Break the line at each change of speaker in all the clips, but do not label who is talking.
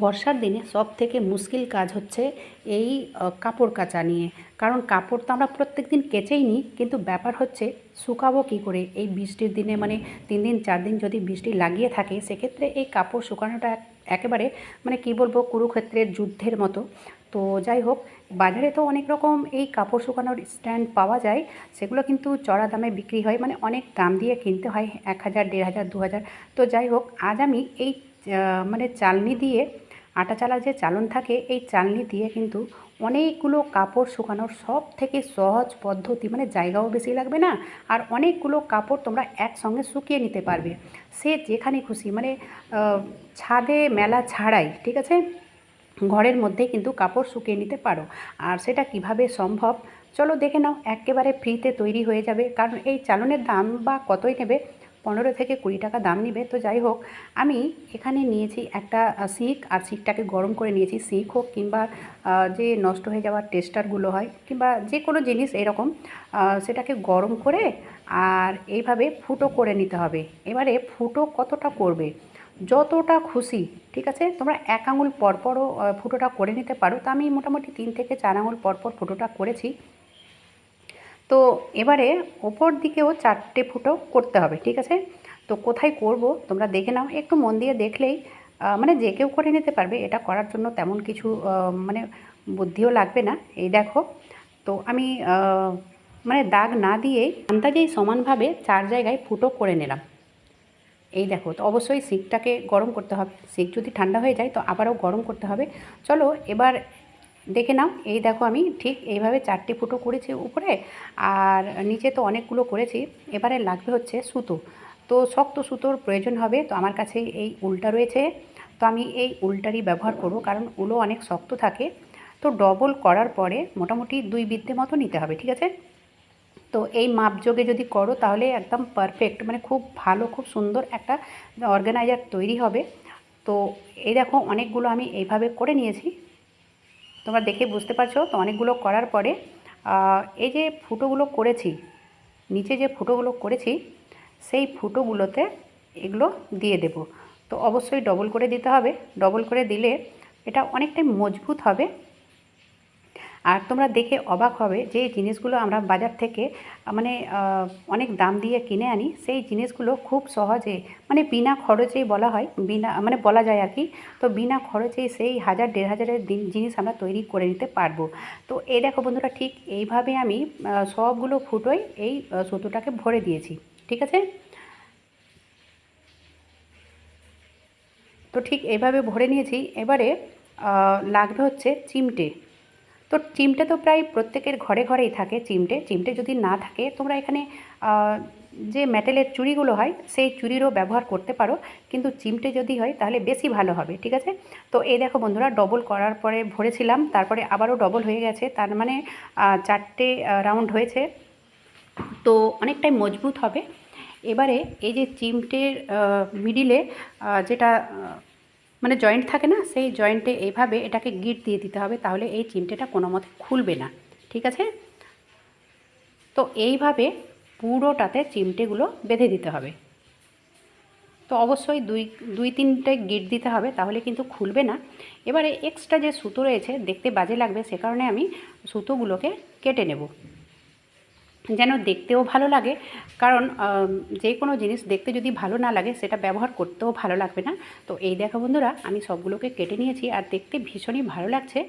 বর্ষার দিনে সব থেকে মুশকিল কাজ হচ্ছে এই কাপড় কাচা নিয়ে। কারণ কাপড় তো আমরা প্রত্যেক দিন কেচেই নিই, কিন্তু ব্যাপার হচ্ছে শুকাবো কী করে? এই বৃষ্টির দিনে মানে তিন দিন, চার দিন যদি বৃষ্টি লাগিয়ে থাকে, সেক্ষেত্রে এই কাপড় শুকানোটা একেবারে মানে কী বলব, কুরুক্ষেত্রের যুদ্ধের মতো। তো যাই হোক, বাজারে তো অনেক রকম এই কাপড় শুকানোর স্ট্যান্ড পাওয়া যায়, সেগুলো কিন্তু চড়া দামে বিক্রি হয় মানে অনেক দাম দিয়ে কিনতে হয়, এক হাজার, দেড় হাজার, দু হাজার। তো যাই হোক, আজ আমি এই মানে চালনি দিয়ে, আটা চালার যে চালন থাকে, এই চালনি দিয়ে কিন্তু অনেকগুলো কাপড় শুকানোর সব থেকে সহজ পদ্ধতি মানে জায়গাও বেশি লাগবে না, আর অনেকগুলো কাপড় তোমরা একসঙ্গে শুকিয়ে নিতে পারবে। সে যেখানে খুশি মানে ছাদে মেলা ছাড়াই, ঠিক আছে? ঘরের মধ্যে কিন্তু কাপড় শুকিয়ে নিতে পারো। আর সেটা কীভাবে সম্ভব? চলো দেখে নাও, একেবারে ফ্রিতে তৈরি হয়ে যাবে। কারণ এই চালনের দাম বা কতই নেবে পনেরো থেকে কুড়ি টাকা দাম নেবে। তো যাই হোক, আমি এখানে নিয়েছি একটা শিক আর শিকটাকে গরম করে নিয়েছি। শিক হোক কিংবা যে নষ্ট হয়ে যাওয়ার টেস্টারগুলো হয়, কিংবা যে কোনো জিনিস এরকম সেটাকে গরম করে আর এইভাবে ফুটো করে নিতে হবে। এবারে ফুটো কতটা করবে? যতটা খুশি, ঠিক আছে? তোমরা এক আঙুল পরপরও ফুটোটা করে নিতে পারো। তো আমি মোটামুটি তিন থেকে চার আঙুল পরপর ফুটোটা করেছি। তো এবারে ওপর দিকেও চারটে ফুটো করতে হবে, ঠিক আছে? তো কোথায় করব তোমরা দেখে নাও, একটু মন দিয়ে দেখলেই মানে যে কেউ করে নিতে পারবে, এটা করার জন্য তেমন কিছু মানে বুদ্ধিও লাগবে না। এই দেখো, তো আমি মানে দাগ না দিয়েই আন্দাজেই সমানভাবে চার জায়গায় ফুটো করে নিলাম। এই দেখো, তো অবশ্যই সিকটাকে গরম করতে হবে। সিক যদি ঠান্ডা হয়ে যায়, তো আবারও গরম করতে হবে। চলো, এবার দেখে নাও, এই দেখো আমি ঠিক এইভাবে চারটি ফুটো করেছি উপরে, আর নিচে তো অনেকগুলো করেছি। এবারে লাগবে হচ্ছে সুতো। তো শক্ত সুতোর প্রয়োজন হবে, তো আমার কাছে এই উলটা রয়েছে। তো আমি এই উলটারই ব্যবহার করব, কারণ উলও অনেক শক্ত থাকে। তো ডবল করার পরে মোটামুটি দুই বিদ্যে মতো নিতে হবে, ঠিক আছে? তো এই মাপযোগে যদি করো, তাহলে একদম পারফেক্ট মানে খুব ভালো, খুব সুন্দর একটা অর্গানাইজার তৈরি হবে। তো এই দেখো, অনেকগুলো আমি এইভাবে করে নিয়েছি। তোমরা দেখে বুঝতে পারছ। তো অনেকগুলো করার পরে এই যে ফুটোগুলো করেছি, নিচে যে ফুটোগুলো করেছি, সেই ফুটোগুলোতে এগুলো দিয়ে দেব। তো অবশ্যই ডবল করে দিতে হবে। ডবল করে দিলে এটা অনেকটাই মজবুত হবে। আর তোমরা দেখে অবাক হবে যে এই জিনিসগুলো আমরা বাজার থেকে মানে অনেক দাম দিয়ে কিনে আনি। সেই জিনিসগুলো খুব সহজে মানে বিনা খরচেই বলা হয়, বিনা মানে বলা যায় আর কি। তো বিনা খরচেই সেই হাজার, দেড় হাজারের জিনিস আমরা তৈরি করে নিতে পারব। তো এই দেখো বন্ধুরা, ঠিক এইভাবে আমি সবগুলো ফুটোই এই সুতোটাকে ভরে দিয়েছি। ঠিক আছে? তো ঠিক এইভাবে ভরে নিয়েছি। এবারে লাগবে হচ্ছে চিমটে। তো চিমটে তো প্রায় প্রত্যেকের ঘরে ঘরেই থাকে চিমটে। চিমটে যদি না থাকে, তোমরা এখানে যে মেটেলের চুড়িগুলো হয়, সেই চুড়িরও ব্যবহার করতে পারো। কিন্তু চিমটে যদি হয়, তাহলে বেশি ভালো হবে, ঠিক আছে? তো এই দেখো বন্ধুরা ডবল করার পরে ভরেছিলাম, তারপরে আবারও ডবল হয়ে গেছে। তার মানে চারটে রাউন্ড হয়েছে। তো অনেকটাই মজবুত হবে। এবারে এই যে চিমটের মিডিলে যেটা মানে জয়েন্ট থাকে না, সেই জয়েন্টে এইভাবে এটাকে গিট দিয়ে দিতে হবে, তাহলে এই চিমটেটা কোনো মতে খুলবে না, ঠিক আছে? তো এইভাবে পুরোটাতে চিমটেগুলো বেঁধে দিতে হবে। তো অবশ্যই দুই দুই তিনটে গিট দিতে হবে, তাহলে কিন্তু খুলবে না। এবারে এক্সট্রা যে সুতো রয়েছে, দেখতে বাজে লাগবে, সে কারণে আমি সুতোগুলোকে কেটে নেব। যেন দেখতেও ভালো লাগে। কারণ যে কোনো জিনিস দেখতে যদি ভালো না লাগে, সেটা ব্যবহার করতেও ভালো লাগবে না। তো এই দেখো বন্ধুরা, আমি সবগুলোকে কেটে নিয়েছি আর দেখতে ভীষণই ভালো লাগছে।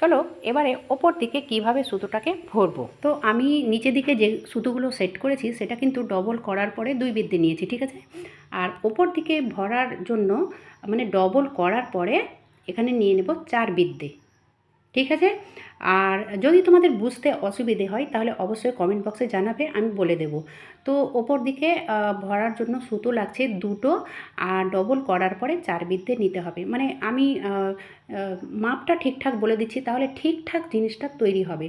চলো, এবারে ওপর দিকে কীভাবে সুতোটাকে ভরবো? তো আমি নিচে দিকে যে সুতোগুলো সেট করেছি, সেটা কিন্তু ডবল করার পরে দুই বিদ্যে নিয়েছি, ঠিক আছে? আর ওপর দিকে ভরার জন্য মানে ডবল করার পরে এখানে নিয়ে নেব চার বিদ্যে। ঠিক আছে? আর যদি তোমাদের বুঝতে অসুবিধে হয়, তাহলে অবশ্যই কমেন্ট বক্সে জানাবে, আমি বলে দেব। তো ওপর দিকে ভরার জন্য সুতো লাগছে দুটো, আর ডবল করার পরে চার বিদ্যে নিতে হবে। মানে আমি মাপটা ঠিকঠাক বলে দিচ্ছি, তাহলে ঠিকঠাক জিনিসটা তৈরি হবে।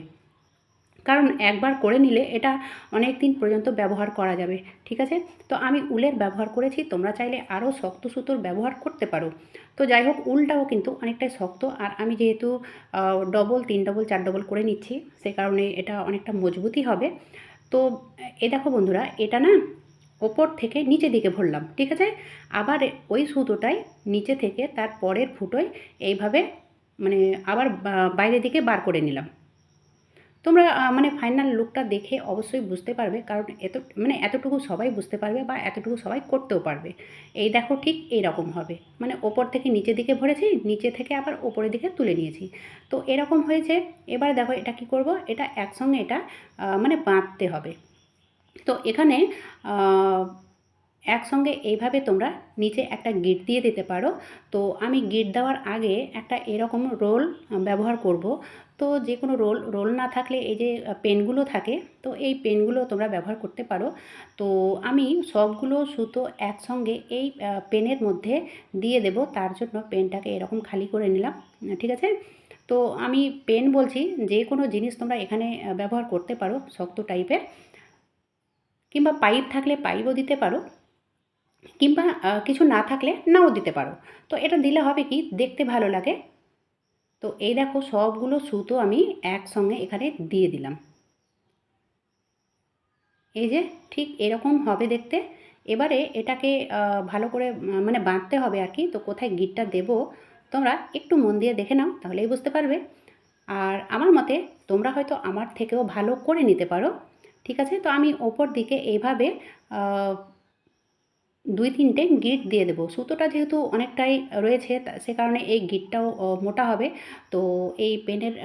কারণ একবার করে নিলে এটা অনেক দিন পর্যন্ত ব্যবহার করা যাবে, ঠিক আছে? তো আমি উলের ব্যবহার করেছি, তোমরা চাইলে আরও শক্ত সুতোর ব্যবহার করতে পারো। তো যাই হোক, উলটাও কিন্তু অনেকটাই শক্ত, আর আমি যেহেতু ডবল তিন ডবল চার ডবল করে নিচ্ছি, সে কারণে এটা অনেকটা মজবুতই হবে। তো, এ দেখো বন্ধুরা, এটা না ওপর থেকে নিচে দিকে ভরলাম, ঠিক আছে? আবার ওই সুতোটাই নিচে থেকে তার পরের ফুটোয় এইভাবে মানে আবার বাইরের দিকে বার করে নিলাম। তোমরা মানে ফাইনাল লুকটা দেখে অবশ্যই বুঝতে পারবে, কারণ এত মানে এতটুকু সবাই বুঝতে পারবে বা এতটুকু সবাই করতেও পারবে। এই দেখো ঠিক এই রকম হবে। মানে ওপর থেকে নিচের দিকে ভরেছি, নিচে থেকে আবার ওপরের দিকে তুলে নিয়েছি। তো এরকম হয়েছে, এবার দেখো এটা কি করব? এটা একসঙ্গে এটা মানে বাঁধতে হবে। তো এখানে একসঙ্গে এইভাবে তোমরা নিচে একটা গিট দিয়ে দিতে পারো। তো আমি গিট দেওয়ার আগে একটা এরকম রোল ব্যবহার করব। তো যে কোনো রোল রোল না থাকলে এই যে পেনগুলো থাকে, তো এই পেনগুলো তোমরা ব্যবহার করতে পারো। তো আমি সবগুলো সুতো একসঙ্গে এই পেনের মধ্যে দিয়ে দেব, তার জন্য পেনটাকে এরকম খালি করে নিলাম, ঠিক আছে? তো আমি পেন বলছি যে কোনো জিনিস তোমরা এখানে ব্যবহার করতে পারো, শক্ত টাইপের। কিংবা পাইপ থাকলে পাইপও দিতে পারো, কিংবা কিছু না থাকলে নাও দিতে পারো। তো এটা দিলে হবে কি, দেখতে ভালো লাগে। তো এই দেখো সবগুলো সুতো আমি একসঙ্গে এখানে দিয়ে দিলাম। এই যে ঠিক এরকম হবে দেখতে। এবারে এটাকে ভালো করে মানে বাঁধতে হবে আর কি। তো কোথায় গিটটা দেবো তোমরা একটু মন দিয়ে দেখে নাও, তাহলেই বুঝতে পারবে। আর আমার মতে তোমরা হয়তো আমার থেকেও ভালো করে নিতে পারো। ঠিক আছে? তো আমি ওপর দিকে এইভাবে দুই তিনটে গিট দিয়ে দেবো। সুতোটা যেহেতু অনেকটাই রয়েছে সে কারণে এই গিটটাও মোটা হবে। তো এই পেনের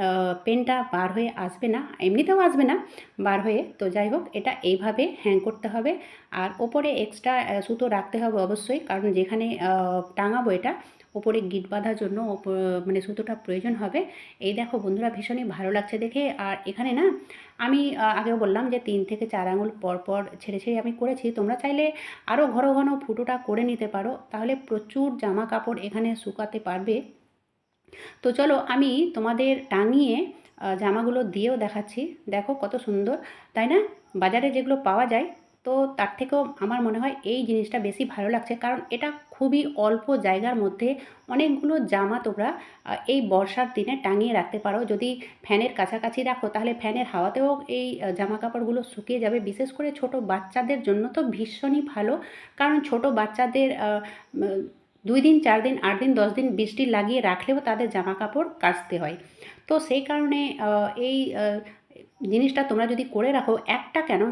পেনটা বার হয়ে আসবে না, এমনিতেও আসবে না, বার হয়ে। তো যাই হোক, এটা এইভাবে হ্যাং করতে হবে। আর ওপরে এক্সট্রা সুতো রাখতে হবে অবশ্যই, কারণ যেখানে টাঙাবো এটা ওপরে গিট বাঁধার জন্য মানে সুতোটা প্রয়োজন হবে। এই দেখো বন্ধুরা ভীষণই ভালো লাগছে দেখে। আর এখানে না, আমি আগেও বললাম যে তিন থেকে চার আঙুল পর পর ছেড়ে ছেড়ে আমি করেছি। তোমরা চাইলে আরও ঘন ঘন ফুটোটা করে নিতে পারো। তাহলে প্রচুর জামা কাপড় এখানে শুকাতে পারবে। তো চলো আমি তোমাদের টাঙিয়ে জামাগুলো দিয়েও দেখাচ্ছি। দেখো কত সুন্দর, তাই না? বাজারে যেগুলো পাওয়া যায় তো তার থেকেও আমার মনে হয় এই জিনিসটা বেশি ভালো লাগছে। কারণ এটা খুবই অল্প জায়গার মধ্যে অনেকগুলো জামা তোমরা এই বর্ষার দিনে টাঙিয়ে রাখতে পারো। যদি ফ্যানের কাছাকাছি রাখো, তাহলে ফ্যানের হাওয়াতেও এই জামা কাপড়গুলো শুকিয়ে যাবে। বিশেষ করে ছোট বাচ্চাদের জন্য তো ভীষণই ভালো। কারণ ছোট বাচ্চাদের দুই দিন, চার দিন, আট দিন, দশ দিন বৃষ্টি লাগিয়ে রাখলেও তাদের জামা কাপড় কাচতে হয়। তো সেই কারণে এই জিনিসটা তোমরা যদি করে রাখো, একটা কেন?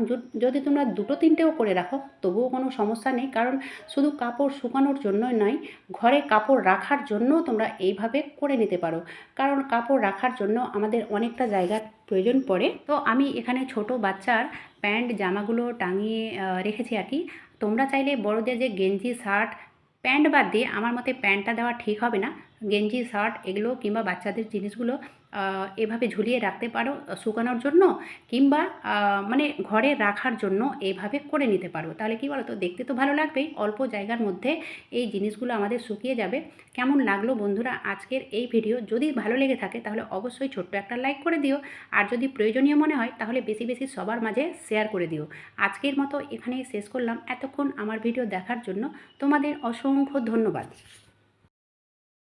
যদি তোমরা দুটো তিনটেও করে রাখো, তবুও কোনো সমস্যা নেই। কারণ শুধু কাপড় শুকানোর জন্যই নয়, ঘরে কাপড় রাখার জন্যও তোমরা এইভাবে করে নিতে পারো। কারণ কাপড় রাখার জন্য আমাদের অনেকটা জায়গার প্রয়োজন পড়ে। তো আমি এখানে ছোট বাচ্চার প্যান্ট, জামাগুলো টাঙিয়ে রেখেছি আর কি। তোমরা চাইলে বড়দের যে গেঞ্জি, শার্ট, প্যান্ট বাদ দিয়ে আমার মতে প্যান্টটা দেওয়া ঠিক হবে না। গেঞ্জি, শার্ট এগুলো কিংবা বাচ্চাদের জিনিসগুলো এভাবে ঝুলিয়ে রাখতে পারো শুকানোর জন্য কিংবা মানে ঘরে রাখার জন্য এভাবে করে নিতে পারো। তাহলে কি বলো তো দেখতে তো ভালো লাগবেই, অল্প জায়গার মধ্যে এই জিনিসগুলো আমাদের শুকিয়ে যাবে। কেমন লাগল বন্ধুরা আজকের এই ভিডিও? যদি ভালো লেগে থাকে তাহলে অবশ্যই ছোট্ট একটা লাইক করে দিও। আর যদি প্রয়োজনীয় মনে হয় তাহলে বেশি বেশি সবার মাঝে শেয়ার করে দিও। আজকের মতো এখানেই শেষ করলাম। এতক্ষণ আমার ভিডিও দেখার জন্য তোমাদের অসংখ্য ধন্যবাদ।